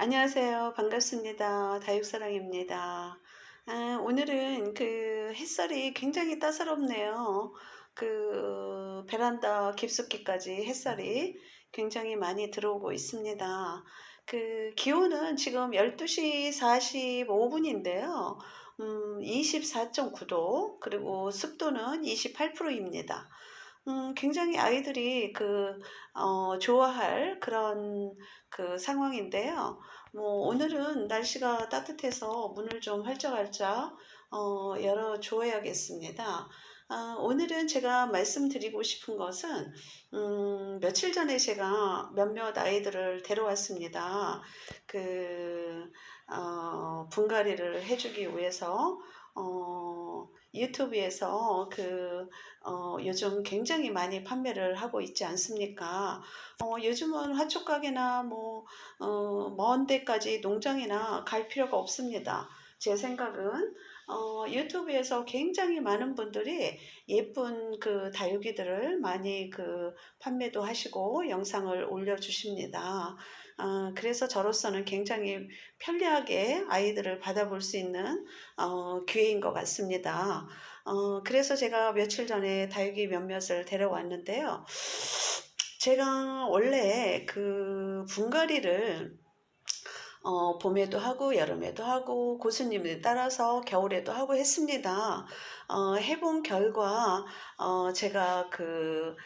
안녕하세요. 반갑습니다. 다육사랑입니다. 아, 오늘은 그 햇살이 굉장히 따사롭네요. 그 베란다 깊숙이까지 햇살이 굉장히 많이 들어오고 있습니다. 그 기온은 지금 12시 45분인데요. 음, 24.9도, 그리고 습도는 28%입니다. 음, 굉장히 아이들이 그, 어, 좋아할 그런 그 상황인데요. 뭐, 오늘은 날씨가 따뜻해서 문을 좀 활짝활짝, 어, 열어 주어야겠습니다. 아, 오늘은 제가 말씀드리고 싶은 것은, 음, 며칠 전에 제가 몇몇 아이들을 데려왔습니다. 그, 어, 분갈이를 해주기 위해서, 어, 유튜브에서 그, 어, 요즘 굉장히 많이 판매를 하고 있지 않습니까? 어, 요즘은 화초 가게나 뭐, 어, 먼 데까지 농장이나 갈 필요가 없습니다. 제 생각은, 어, 유튜브에서 굉장히 많은 분들이 예쁜 그 다육이들을 많이 그 판매도 하시고 영상을 올려주십니다. 어, 그래서 저로서는 굉장히 편리하게 아이들을 받아볼 수 있는 어, 기회인 것 같습니다. 어, 그래서 제가 며칠 전에 다육이 몇몇을 데려왔는데요. 제가 원래 그 분갈이를 어, 봄에도 하고 여름에도 하고 고수님들 따라서 겨울에도 하고 했습니다. 어, 해본 결과 어, 제가 그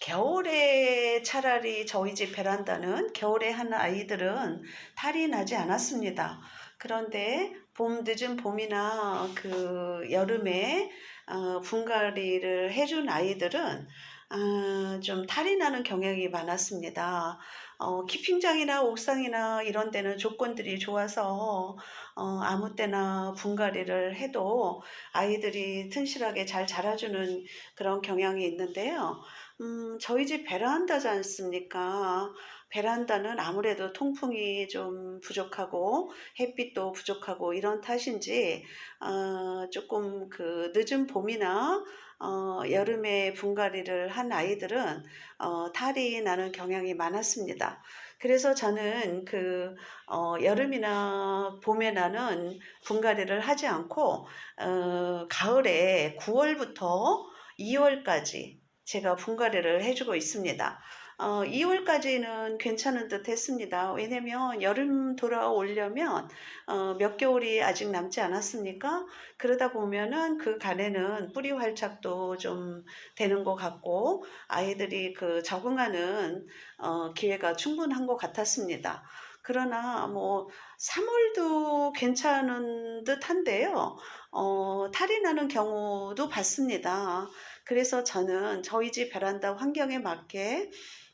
겨울에 차라리 저희 집 베란다는 겨울에 하는 아이들은 탈이 나지 않았습니다. 그런데 봄 늦은 봄이나 그 여름에 어, 분갈이를 해준 아이들은 아, 좀 탈이 나는 경향이 많았습니다. 어, 키핑장이나 옥상이나 이런 데는 조건들이 좋아서 어, 아무 때나 분갈이를 해도 아이들이 튼실하게 잘 자라주는 그런 경향이 있는데요. 음, 저희 집 베란다지 않습니까? 베란다는 아무래도 통풍이 좀 부족하고 햇빛도 부족하고 이런 탓인지 어, 조금 그 늦은 봄이나 어, 여름에 분갈이를 한 아이들은 어, 탈이 나는 경향이 많았습니다. 그래서 저는 그 어, 여름이나 봄에 나는 분갈이를 하지 않고 어, 가을에 9월부터 2월까지 제가 분갈이를 해주고 있습니다. 어, 2월까지는 괜찮은 듯 했습니다. 왜냐면 여름 돌아오려면 어, 몇 개월이 아직 남지 않았습니까? 그러다 보면은 그 간에는 뿌리 활착도 좀 되는 것 같고 아이들이 그 적응하는 어, 기회가 충분한 것 같았습니다. 그러나 뭐 3월도 괜찮은 듯 한데요. 어, 탈이 나는 경우도 봤습니다. 그래서 저는 저희 집 베란다 환경에 맞게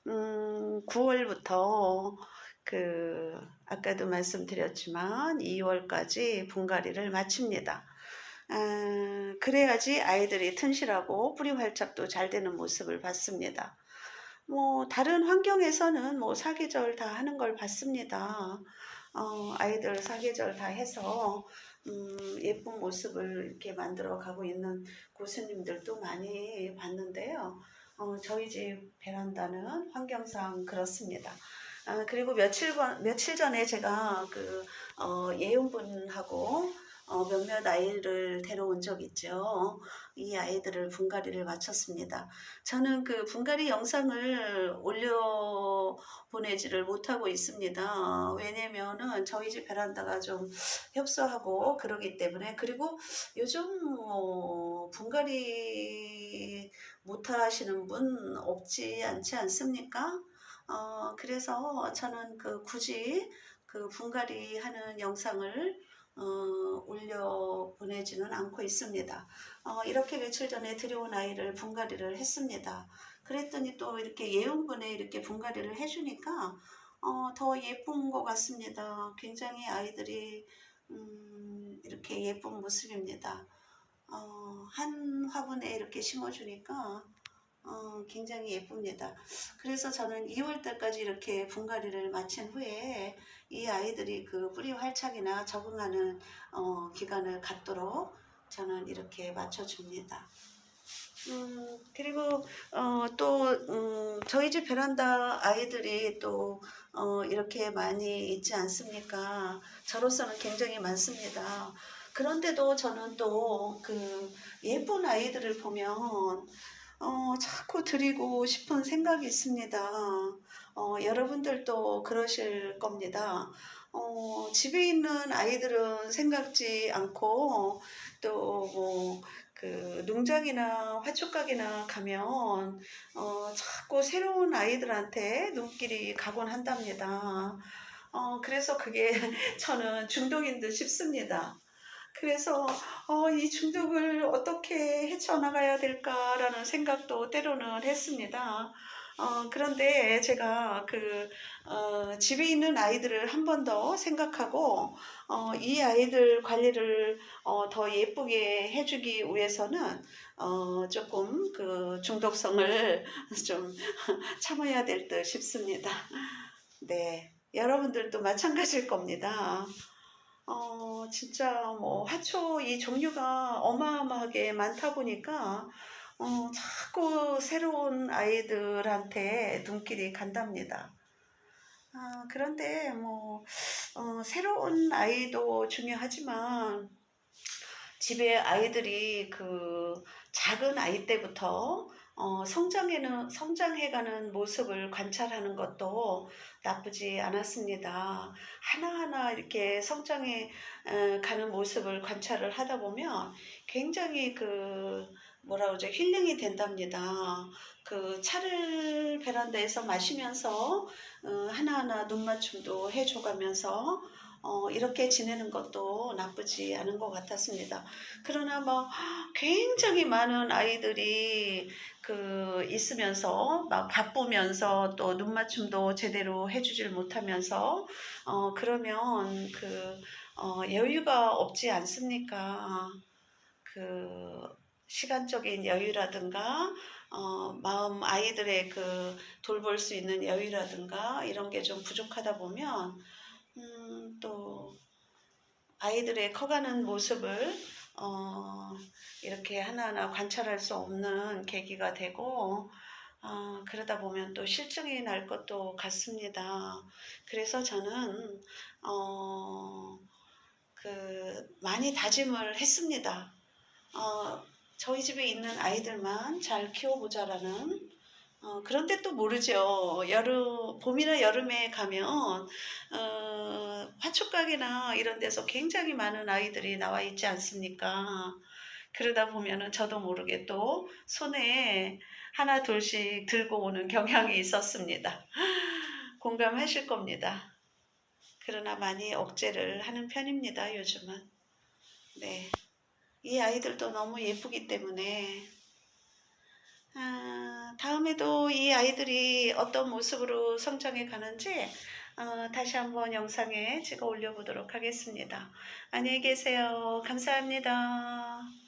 음, 9월부터 그 아까도 말씀드렸지만 2월까지 분갈이를 마칩니다. 아, 그래야지 아이들이 튼실하고 뿌리 활착도 잘 되는 모습을 봤습니다. 뭐 다른 환경에서는 뭐 사계절 다 하는 걸 봤습니다. 어, 아이들 사계절 다 해서 음, 예쁜 모습을 이렇게 만들어 가고 있는 고수님들도 많이 봤는데요. 어, 저희 집 베란다는 환경상 그렇습니다. 아, 그리고 며칠, 며칠 전에 제가 그, 어, 예은분하고 어, 몇몇 아이를 데려온 적 있죠. 이 아이들을 분갈이를 마쳤습니다. 저는 그 분갈이 영상을 올려 보내지를 못하고 있습니다. 왜냐면은 저희 집 베란다가 좀 협소하고 그러기 때문에 그리고 요즘 뭐 분갈이 못 하시는 분 없지 않지 않습니까? 어, 그래서 저는 그 굳이 그 분갈이 하는 영상을 어, 올려 보내지는 않고 있습니다. 어, 이렇게 며칠 전에 들여온 아이를 분갈이를 했습니다. 그랬더니 또 이렇게 예운분에 이렇게 분갈이를 해주니까 어, 더 예쁜 것 같습니다. 굉장히 아이들이 음, 이렇게 예쁜 모습입니다. 어, 한 화분에 이렇게 심어주니까 어, 굉장히 예쁩니다. 그래서 저는 2월 달까지 이렇게 분갈이를 마친 후에 이 아이들이 그 뿌리 활착이나 적응하는 어, 기간을 갖도록 저는 이렇게 맞춰줍니다. 음, 그리고 어, 또 음, 저희 집 베란다 아이들이 또 어, 이렇게 많이 있지 않습니까? 저로서는 굉장히 많습니다. 그런데도 저는 또 그 예쁜 아이들을 보면 어, 자꾸 드리고 싶은 생각이 있습니다. 어, 여러분들도 그러실 겁니다. 어, 집에 있는 아이들은 생각지 않고 또뭐 그 농장이나 화초가게나 가면 어, 자꾸 새로운 아이들한테 눈길이 가곤 한답니다. 어, 그래서 그게 저는 중독인 듯 싶습니다. 그래서 어, 이 중독을 어떻게 헤쳐나가야 될까라는 생각도 때로는 했습니다. 어, 그런데 제가 그 어, 집에 있는 아이들을 한 번 더 생각하고 어, 이 아이들 관리를 어, 더 예쁘게 해주기 위해서는 어, 조금 그 중독성을 좀 참아야 될 듯 싶습니다. 네, 여러분들도 마찬가지일 겁니다. 어, 진짜 뭐 화초 이 종류가 어마어마하게 많다 보니까 어, 자꾸 새로운 아이들한테 눈길이 간답니다. 아, 그런데 뭐 어, 새로운 아이도 중요하지만 집에 아이들이 그 작은 아이 때부터 어, 성장해는 성장해가는 모습을 관찰하는 것도 나쁘지 않았습니다. 하나하나 이렇게 성장해 에, 가는 모습을 관찰을 하다 보면 굉장히 그 뭐라 그러죠 힐링이 된답니다. 그 차를 베란다에서 마시면서 어, 하나하나 눈 맞춤도 해줘가면서 어, 이렇게 지내는 것도 나쁘지 않은 것 같았습니다. 그러나 뭐 굉장히 많은 아이들이 그 있으면서 막 바쁘면서 또 눈 맞춤도 제대로 해주질 못하면서 어, 그러면 그 어, 여유가 없지 않습니까? 그 시간적인 여유라든가 어, 마음 아이들의 그 돌볼 수 있는 여유라든가 이런 게 좀 부족하다 보면 음, 또 아이들의 커가는 모습을 어, 이렇게 하나하나 관찰할 수 없는 계기가 되고 어, 그러다 보면 또 실증이 날 것도 같습니다. 그래서 저는 어, 그 많이 다짐을 했습니다. 어, 저희 집에 있는 아이들만 잘 키워보자라는 어, 그런데 또 모르죠. 여름, 봄이나 여름에 가면, 어, 화초가게나 이런 데서 굉장히 많은 아이들이 나와 있지 않습니까? 그러다 보면은 저도 모르게 또 손에 하나, 둘씩 들고 오는 경향이 있었습니다. 공감하실 겁니다. 그러나 많이 억제를 하는 편입니다, 요즘은. 네. 이 아이들도 너무 예쁘기 때문에 아, 다음에도 이 아이들이 어떤 모습으로 성장해 가는지 어, 다시 한번 영상에 찍어 올려보도록 하겠습니다. 안녕히 계세요. 감사합니다.